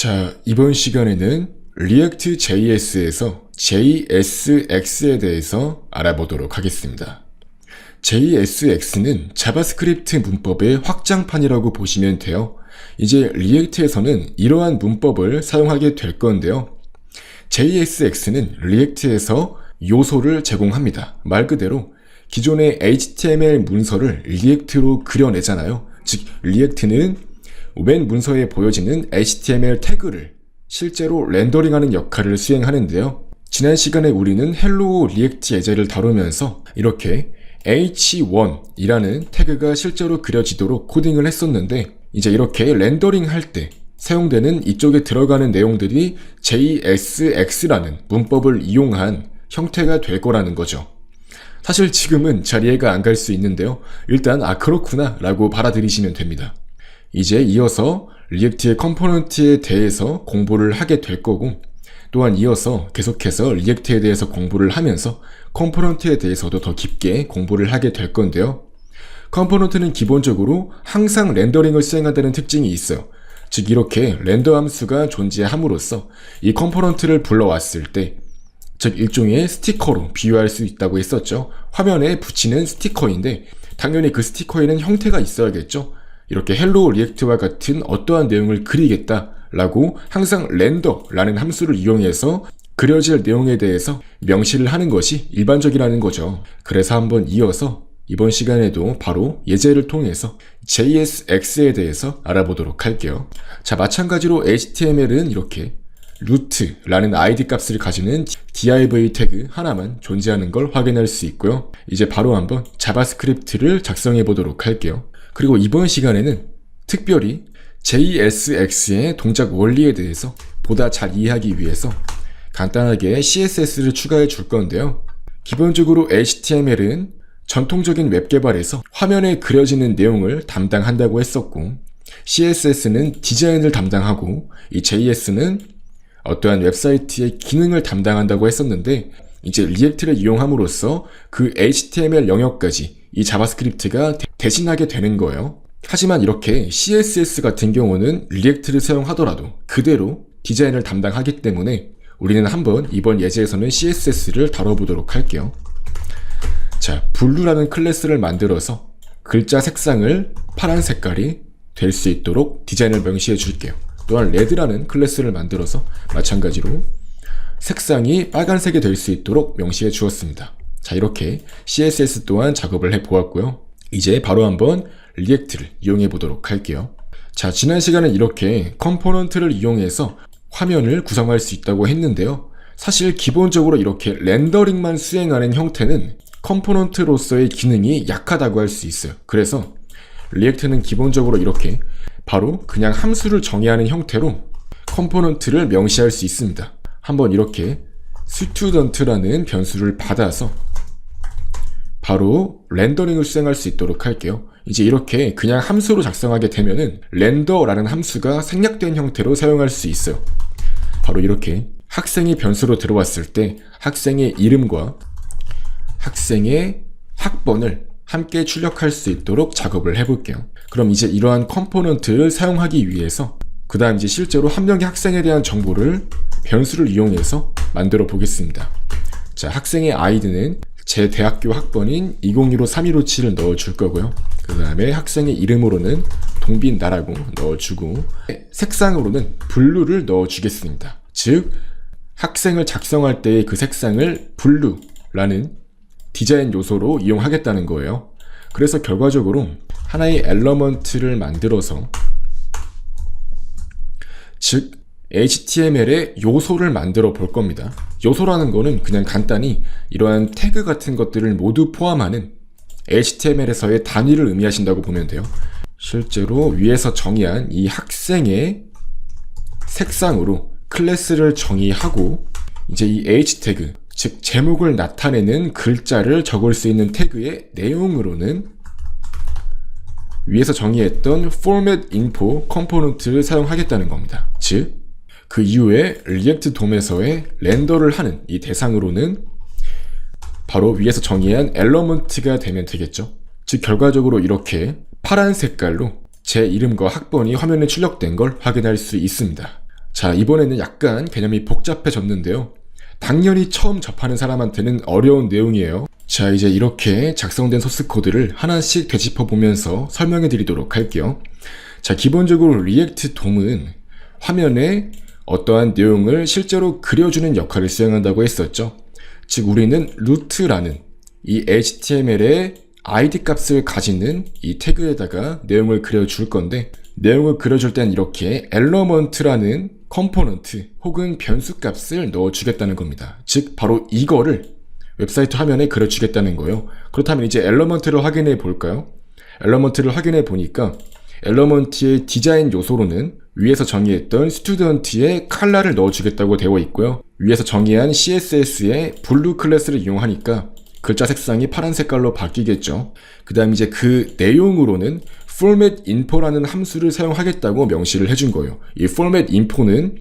자, 이번 시간에는 React JS에서 JSX에 대해서 알아보도록 하겠습니다. JSX는 자바스크립트 문법의 확장판이라고 보시면 돼요. 이제 리액트에서는 이러한 문법을 사용하게 될 건데요. JSX는 리액트에서 요소를 제공합니다. 말 그대로 기존의 HTML 문서를 리액트로 그려내잖아요. 즉, 리액트는 웬 문서에 보여지는 HTML 태그를 실제로 렌더링하는 역할을 수행하는데요. 지난 시간에 우리는 헬로우 리액트 예제를 다루면서 이렇게 h1이라는 태그가 실제로 그려지도록 코딩을 했었는데 이제 이렇게 렌더링 할 때 사용되는 이쪽에 들어가는 내용들이 JSX라는 문법을 이용한 형태가 될 거라는 거죠. 사실 지금은 잘 이해가 안 갈 수 있는데요. 일단 아 그렇구나 라고 받아들이시면 됩니다. 이제 이어서 리액트의 컴포넌트에 대해서 공부를 하게 될 거고 또한 이어서 계속해서 리액트에 대해서 공부를 하면서 컴포넌트에 대해서도 더 깊게 공부를 하게 될 건데요. 컴포넌트는 기본적으로 항상 렌더링을 수행한다는 특징이 있어요. 즉 이렇게 렌더 함수가 존재함으로써 이 컴포넌트를 불러왔을 때 즉 일종의 스티커로 비유할 수 있다고 했었죠. 화면에 붙이는 스티커인데 당연히 그 스티커에는 형태가 있어야겠죠. 이렇게 헬로 리액트와 같은 어떠한 내용을 그리겠다라고 항상 렌더라는 함수를 이용해서 그려질 내용에 대해서 명시를 하는 것이 일반적이라는 거죠. 그래서 한번 이어서 이번 시간에도 바로 예제를 통해서 JSX에 대해서 알아보도록 할게요. 자, 마찬가지로 HTML은 이렇게 루트라는 id 값을 가지는 div 태그 하나만 존재하는 걸 확인할 수 있고요. 이제 바로 한번 자바스크립트를 작성해 보도록 할게요. 그리고 이번 시간에는 특별히 JSX의 동작 원리에 대해서 보다 잘 이해하기 위해서 간단하게 CSS를 추가해 줄 건데요. 기본적으로 HTML은 전통적인 웹 개발에서 화면에 그려지는 내용을 담당한다고 했었고 CSS는 디자인을 담당하고 이 JS는 어떠한 웹사이트의 기능을 담당한다고 했었는데 이제 리액트를 이용함으로써 그 HTML 영역까지 이 자바스크립트가 대신하게 되는 거예요. 하지만 이렇게 CSS 같은 경우는 리액트를 사용하더라도 그대로 디자인을 담당하기 때문에 우리는 한번 이번 예제에서는 CSS를 다뤄보도록 할게요. 자, 블루라는 클래스를 만들어서 글자 색상을 파란 색깔이 될 수 있도록 디자인을 명시해 줄게요. 또한 레드라는 클래스를 만들어서 마찬가지로 색상이 빨간색이 될 수 있도록 명시해 주었습니다. 자, 이렇게 CSS 또한 작업을 해 보았고요. 이제 바로 한번 리액트를 이용해 보도록 할게요. 자, 지난 시간에 이렇게 컴포넌트를 이용해서 화면을 구성할 수 있다고 했는데요. 사실 기본적으로 이렇게 렌더링만 수행하는 형태는 컴포넌트로서의 기능이 약하다고 할 수 있어요. 그래서 리액트는 기본적으로 이렇게 바로 그냥 함수를 정의하는 형태로 컴포넌트를 명시할 수 있습니다. 한번 이렇게 스튜던트라는 변수를 받아서 바로 렌더링을 수행할 수 있도록 할게요. 이제 이렇게 그냥 함수로 작성하게 되면은 렌더라는 함수가 생략된 형태로 사용할 수 있어요. 바로 이렇게 학생이 변수로 들어왔을 때 학생의 이름과 학생의 학번을 함께 출력할 수 있도록 작업을 해볼게요. 그럼 이제 이러한 컴포넌트를 사용하기 위해서 그 다음 이제 실제로 한 명의 학생에 대한 정보를 변수를 이용해서 만들어 보겠습니다. 자, 학생의 아이디는 제 대학교 학번인 2015-3157을 넣어 줄 거고요. 그 다음에 학생의 이름으로는 동빈 나라고 넣어 주고 색상으로는 블루를 넣어 주겠습니다. 즉 학생을 작성할 때의 그 색상을 블루라는 디자인 요소로 이용하겠다는 거예요. 그래서 결과적으로 하나의 엘러먼트를 만들어서 즉 HTML의 요소를 만들어 볼 겁니다. 요소라는 거는 그냥 간단히 이러한 태그 같은 것들을 모두 포함하는 HTML에서의 단위를 의미하신다고 보면 돼요. 실제로 위에서 정의한 이 학생의 색상으로 클래스를 정의하고 이제 이 H 태그, 즉 제목을 나타내는 글자를 적을 수 있는 태그의 내용으로는 위에서 정의했던 format info 컴포넌트를 사용하겠다는 겁니다. 즉, 그 이후에 리액트 돔에서의 렌더를 하는 이 대상으로는 바로 위에서 정의한 엘러먼트가 되면 되겠죠. 즉, 결과적으로 이렇게 파란 색깔로 제 이름과 학번이 화면에 출력된 걸 확인할 수 있습니다. 자, 이번에는 약간 개념이 복잡해졌는데요. 당연히 처음 접하는 사람한테는 어려운 내용이에요. 자, 이제 이렇게 작성된 소스 코드를 하나씩 되짚어 보면서 설명해 드리도록 할게요. 자, 기본적으로 리액트 돔은 화면에 어떠한 내용을 실제로 그려주는 역할을 수행한다고 했었죠. 즉, 우리는 루트라는 이 HTML의 ID 값을 가지는 이 태그에다가 내용을 그려줄 건데, 내용을 그려줄 땐 이렇게 element라는 컴포넌트 혹은 변수 값을 넣어주겠다는 겁니다. 즉, 바로 이거를 웹사이트 화면에 그려주겠다는 거예요. 그렇다면 이제 엘러먼트를 확인해 볼까요? 엘러먼트를 확인해 보니까 엘러먼트의 디자인 요소로는 위에서 정의했던 스튜던트의 칼라를 넣어주겠다고 되어 있고요. 위에서 정의한 CSS의 블루 클래스를 이용하니까 글자 색상이 파란 색깔로 바뀌겠죠. 그 다음 이제 그 내용으로는 format info라는 함수를 사용하겠다고 명시를 해준 거예요. 이 format info는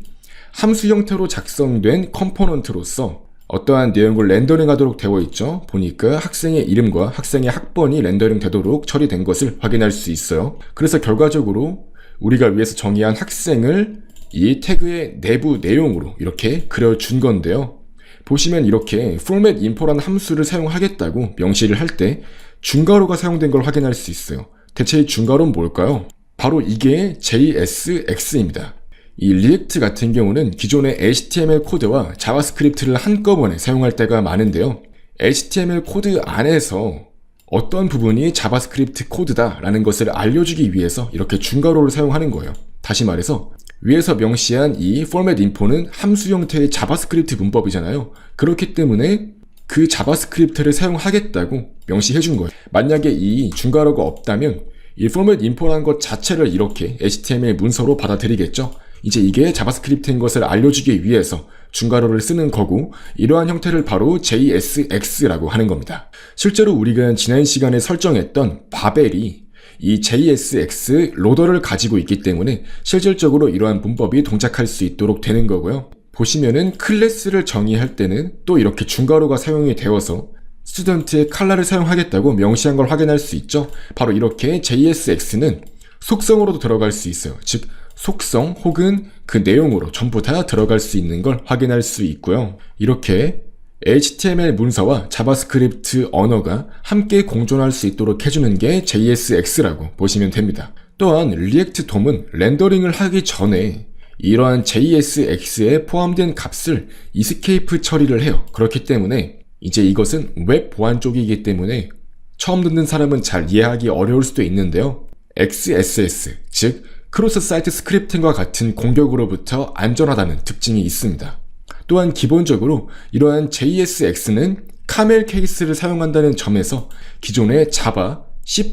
함수 형태로 작성된 컴포넌트로서 어떠한 내용을 렌더링 하도록 되어 있죠. 보니까 학생의 이름과 학생의 학번이 렌더링 되도록 처리된 것을 확인할 수 있어요. 그래서 결과적으로 우리가 위에서 정의한 학생을 이 태그의 내부 내용으로 이렇게 그려준 건데요. 보시면 이렇게 format info라는 함수를 사용하겠다고 명시를 할 때 중괄호가 사용된 걸 확인할 수 있어요. 대체 이 중괄호는 뭘까요? 바로 이게 JSX입니다. 이 리액트 같은 경우는 기존의 HTML 코드와 자바스크립트를 한꺼번에 사용할 때가 많은데요. HTML 코드 안에서 어떤 부분이 자바스크립트 코드다라는 것을 알려주기 위해서 이렇게 중괄호를 사용하는 거예요. 다시 말해서 위에서 명시한 이 format info는 함수 형태의 자바스크립트 문법이잖아요. 그렇기 때문에 그 자바스크립트를 사용하겠다고 명시해 준 거예요. 만약에 이 중괄호가 없다면 이 format info라는 것 자체를 이렇게 HTML 문서로 받아들이겠죠. 이제 이게 자바스크립트인 것을 알려주기 위해서 중괄호를 쓰는 거고 이러한 형태를 바로 JSX라고 하는 겁니다. 실제로 우리가 지난 시간에 설정했던 바벨이 이 JSX 로더를 가지고 있기 때문에 실질적으로 이러한 문법이 동작할 수 있도록 되는 거고요. 보시면은 클래스를 정의할 때는 또 이렇게 중괄호가 사용이 되어서 스튜던트의 칼라를 사용하겠다고 명시한 걸 확인할 수 있죠. 바로 이렇게 JSX는 속성으로도 들어갈 수 있어요. 즉 속성 혹은 그 내용으로 전부 다 들어갈 수 있는 걸 확인할 수 있고요. 이렇게 HTML 문서와 자바스크립트 언어가 함께 공존할 수 있도록 해주는 게 JSX라고 보시면 됩니다. 또한 리액트 돔은 렌더링을 하기 전에 이러한 JSX에 포함된 값을 이스케이프 처리를 해요. 그렇기 때문에 이제 이것은 웹 보안 쪽이기 때문에 처음 듣는 사람은 잘 이해하기 어려울 수도 있는데요. XSS, 즉 크로스 사이트 스크립팅과 같은 공격으로부터 안전하다는 특징이 있습니다. 또한 기본적으로 이러한 JSX는 카멜 케이스를 사용한다는 점에서 기존의 자바, C++,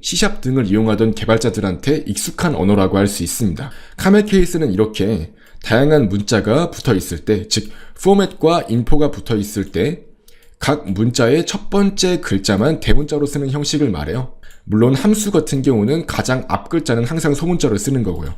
C# 등을 이용하던 개발자들한테 익숙한 언어라고 할 수 있습니다. 카멜 케이스는 이렇게 다양한 문자가 붙어 있을 때, 즉 포맷과 인포가 붙어 있을 때 각 문자의 첫 번째 글자만 대문자로 쓰는 형식을 말해요. 물론 함수 같은 경우는 가장 앞 글자는 항상 소문자로 쓰는 거고요.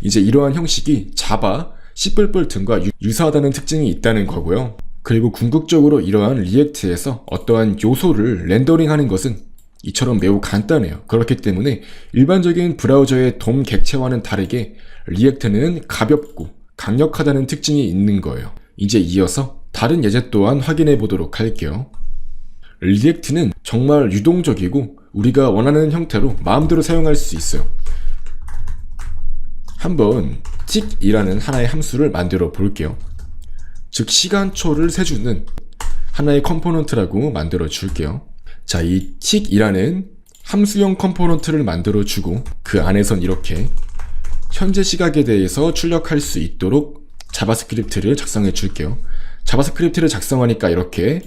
이제 이러한 형식이 자바, C++ 등과 유사하다는 특징이 있다는 거고요. 그리고 궁극적으로 이러한 리액트에서 어떠한 요소를 렌더링하는 것은 이처럼 매우 간단해요. 그렇기 때문에 일반적인 브라우저의 돔 객체와는 다르게 리액트는 가볍고 강력하다는 특징이 있는 거예요. 이제 이어서 다른 예제 또한 확인해 보도록 할게요. 리액트는 정말 유동적이고 우리가 원하는 형태로 마음대로 사용할 수 있어요. 한번 틱이라는 하나의 함수를 만들어 볼게요. 즉 시간초를 세주는 하나의 컴포넌트라고 만들어 줄게요. 자, 이 틱이라는 함수형 컴포넌트를 만들어 주고 그 안에선 이렇게 현재 시각에 대해서 출력할 수 있도록 자바스크립트를 작성해 줄게요. 자바스크립트를 작성하니까 이렇게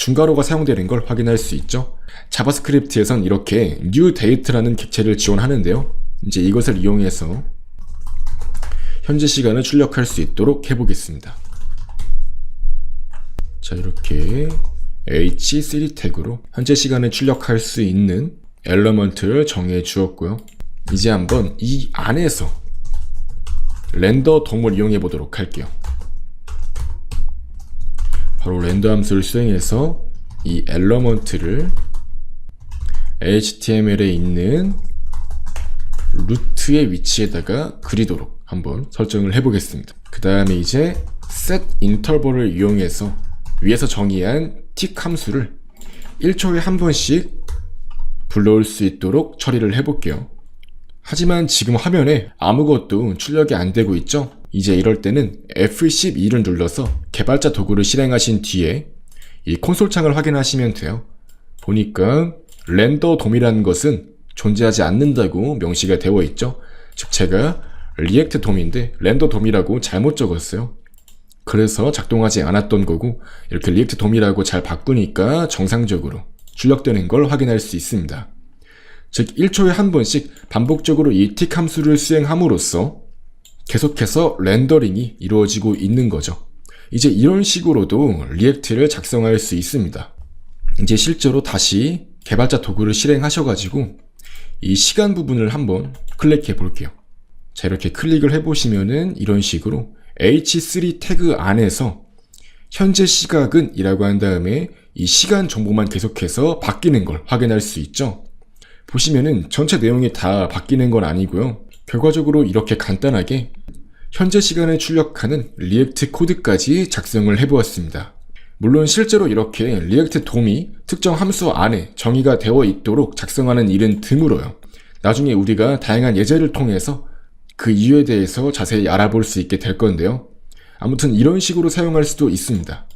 중괄호가 사용되는 걸 확인할 수 있죠. 자바스크립트에선 이렇게 new date라는 객체를 지원하는데요. 이제 이것을 이용해서 현재 시간을 출력할 수 있도록 해보겠습니다. 자, 이렇게 h3 태그로 현재 시간을 출력할 수 있는 엘러먼트를 정해 주었고요. 이제 한번 이 안에서 렌더 돔을 이용해 보도록 할게요. 바로 렌더 함수를 수행해서 이 엘러먼트를 HTML에 있는 루트의 위치에다가 그리도록 한번 설정을 해보겠습니다. 그 다음에 이제 set interval을 이용해서 위에서 정의한 tick 함수를 1초에 한 번씩 불러올 수 있도록 처리를 해볼게요. 하지만 지금 화면에 아무것도 출력이 안 되고 있죠? 이제 이럴 때는 F12를 눌러서 개발자 도구를 실행하신 뒤에 이 콘솔 창을 확인하시면 돼요. 보니까 렌더 돔이라는 것은 존재하지 않는다고 명시가 되어 있죠. 즉 제가 리액트 돔인데 렌더 돔이라고 잘못 적었어요. 그래서 작동하지 않았던 거고 이렇게 리액트 돔이라고 잘 바꾸니까 정상적으로 출력되는 걸 확인할 수 있습니다. 즉 1초에 한 번씩 반복적으로 이 틱 함수를 수행함으로써 계속해서 렌더링이 이루어지고 있는 거죠. 이제 이런 식으로도 리액트를 작성할 수 있습니다. 이제 실제로 다시 개발자 도구를 실행하셔가지고 이 시간 부분을 한번 클릭해 볼게요. 자, 이렇게 클릭을 해보시면은 이런 식으로 H3 태그 안에서 현재 시각은 이라고 한 다음에 이 시간 정보만 계속해서 바뀌는 걸 확인할 수 있죠. 보시면은 전체 내용이 다 바뀌는 건 아니고요. 결과적으로 이렇게 간단하게 현재 시간을 출력하는 리액트 코드까지 작성을 해보았습니다. 물론 실제로 이렇게 리액트 돔이 특정 함수 안에 정의가 되어 있도록 작성하는 일은 드물어요. 나중에 우리가 다양한 예제를 통해서 그 이유에 대해서 자세히 알아볼 수 있게 될 건데요. 아무튼 이런 식으로 사용할 수도 있습니다.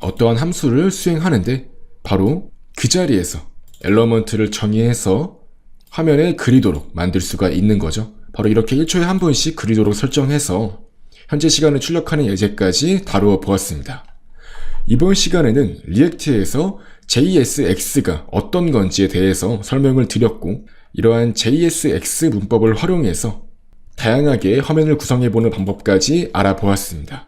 어떠한 함수를 수행하는데 바로 그 자리에서 엘러먼트를 정의해서 화면에 그리도록 만들 수가 있는 거죠. 바로 이렇게 1초에 한 번씩 그리도록 설정해서 현재 시간을 출력하는 예제까지 다루어 보았습니다. 이번 시간에는 리액트에서 JSX가 어떤 건지에 대해서 설명을 드렸고 이러한 JSX 문법을 활용해서 다양하게 화면을 구성해보는 방법까지 알아보았습니다.